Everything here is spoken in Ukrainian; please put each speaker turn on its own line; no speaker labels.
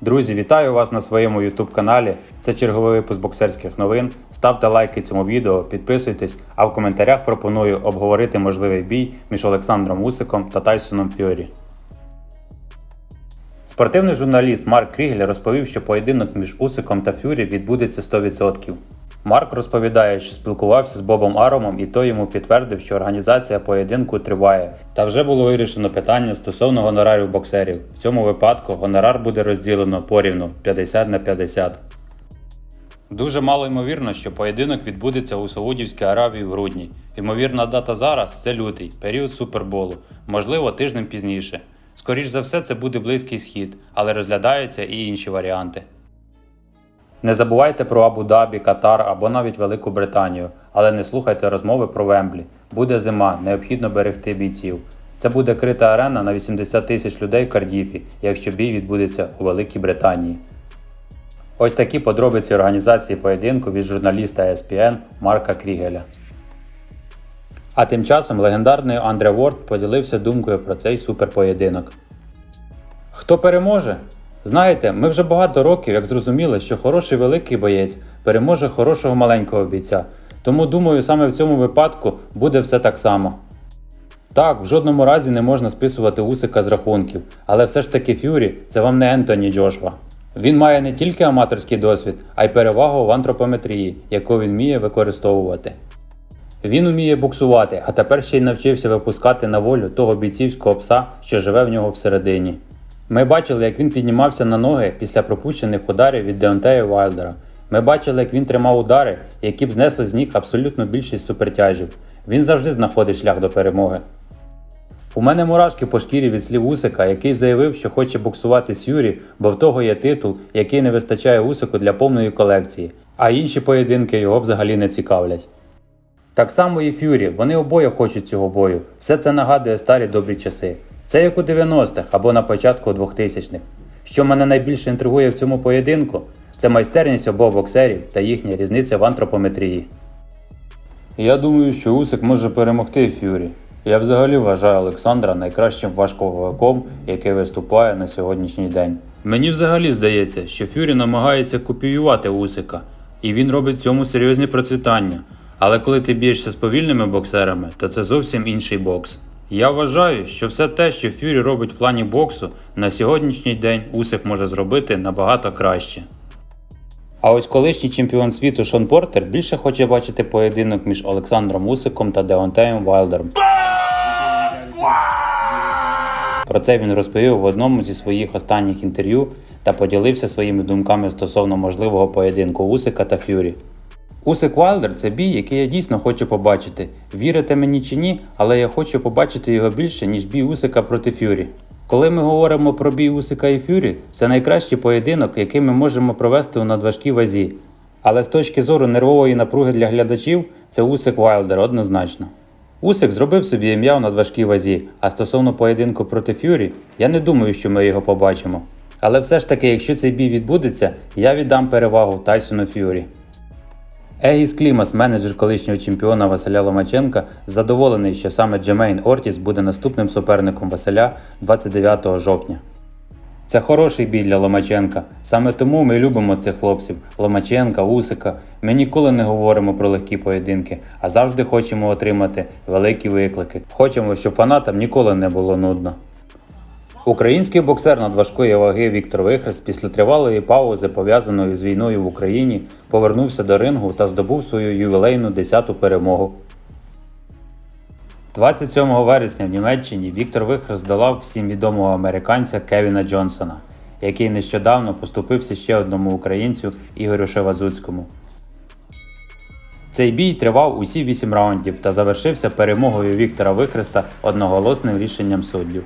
Друзі, вітаю вас на своєму YouTube каналі. Це черговий випуск боксерських новин. Ставте лайки цьому відео, підписуйтесь, а в коментарях пропоную обговорити можливий бій між Олександром Усиком та Тайсоном Фьорі. Спортивний журналіст Марк Крігель розповів, що поєдинок між Усиком та Фюрі відбудеться 100%. Марк розповідає, що спілкувався з Бобом Аромом, і той йому підтвердив, що організація поєдинку триває. Та вже було вирішено питання стосовно гонорарів боксерів. В цьому випадку гонорар буде розділено порівну 50 на 50. Дуже мало ймовірно, що поєдинок відбудеться у Саудівській Аравії в грудні. Ймовірна дата зараз це лютий, період суперболу, можливо, тижнем пізніше. Скоріш за все, це буде близький схід, але розглядаються і інші варіанти. Не забувайте про Абу-Дабі, Катар або навіть Велику Британію, але не слухайте розмови про Вемблі. Буде зима, необхідно берегти бійців. Це буде крита арена на 80 тисяч людей в Кардіфі, якщо бій відбудеться у Великій Британії. Ось такі подробиці організації поєдинку від журналіста ESPN Марка Крігеля. А тим часом легендарний Андре Ворд поділився думкою про цей суперпоєдинок. Хто переможе? Знаєте, ми вже багато років як зрозуміли, що хороший великий боєць переможе хорошого маленького бійця. Тому думаю, саме в цьому випадку буде все так само. Так, в жодному разі не можна списувати Усика з рахунків, але все ж таки Фюрі це вам не Ентоні Джошва. Він має не тільки аматорський досвід, а й перевагу в антропометрії, яку він вміє використовувати. Він уміє боксувати, а тепер ще й навчився випускати на волю того бійцівського пса, що живе в нього всередині. Ми бачили, як він піднімався на ноги після пропущених ударів від Деонтея Вайлдера. Ми бачили, як він тримав удари, які б знесли з ніг абсолютно більшість супертяжів. Він завжди знаходить шлях до перемоги. У мене мурашки по шкірі від слів Усика, який заявив, що хоче боксувати з Юрі, бо в того є титул, який не вистачає Усику для повної колекції, а інші поєдинки його взагалі не цікавлять. Так само і Фюрі, вони обоє хочуть цього бою. Все це нагадує старі добрі часи. Це як у 90-х або на початку 2000-х. Що мене найбільше інтригує в цьому поєдинку, це майстерність обох боксерів та їхня різниця в антропометрії. Я думаю, що Усик може перемогти Фюрі. Я взагалі вважаю Олександра найкращим важковиком, який виступає на сьогоднішній день. Мені взагалі здається, що Фюрі намагається копіювати Усика, і він робить цьому серйозні процвітання. Але коли ти б'єшся з повільними боксерами, то це зовсім інший бокс. Я вважаю, що все те, що Фюрі робить в плані боксу, на сьогоднішній день Усик може зробити набагато краще. А ось колишній чемпіон світу Шон Портер більше хоче бачити поєдинок між Олександром Усиком та Деонтеєм Вайлдером. Про це він розповів в одному зі своїх останніх інтерв'ю та поділився своїми думками стосовно можливого поєдинку Усика та Фюрі. Усик Вайлдер це бій, який я дійсно хочу побачити. Вірите мені чи ні, але я хочу побачити його більше, ніж бій Усика проти Фюрі. Коли ми говоримо про бій Усика і Фюрі, це найкращий поєдинок, який ми можемо провести у надважкій вазі. Але з точки зору нервової напруги для глядачів, це Усик Вайлдер однозначно. Усик зробив собі ім'я у надважкій вазі, а стосовно поєдинку проти Фюрі, я не думаю, що ми його побачимо. Але все ж таки, якщо цей бій відбудеться, я віддам перевагу Тайсону Фюрі. Егіс Клімас, менеджер колишнього чемпіона Василя Ломаченка, задоволений, що саме Джемейн Ортіс буде наступним суперником Василя 29 жовтня. Це хороший бій для Ломаченка. Саме тому ми любимо цих хлопців Ломаченка, Усика. Ми ніколи не говоримо про легкі поєдинки, а завжди хочемо отримати великі виклики. Хочемо, щоб фанатам ніколи не було нудно. Український боксер надважкої ваги Віктор Вихрест після тривалої паузи, пов'язаної з війною в Україні, повернувся до рингу та здобув свою ювілейну 10-ту перемогу. 27 вересня в Німеччині Віктор Вихрест здолав всім відомого американця Кевіна Джонсона, який нещодавно поступився ще одному українцю Ігорю Шевазуцькому. Цей бій тривав усі 8 раундів та завершився перемогою Віктора Вихреста одноголосним рішенням суддів.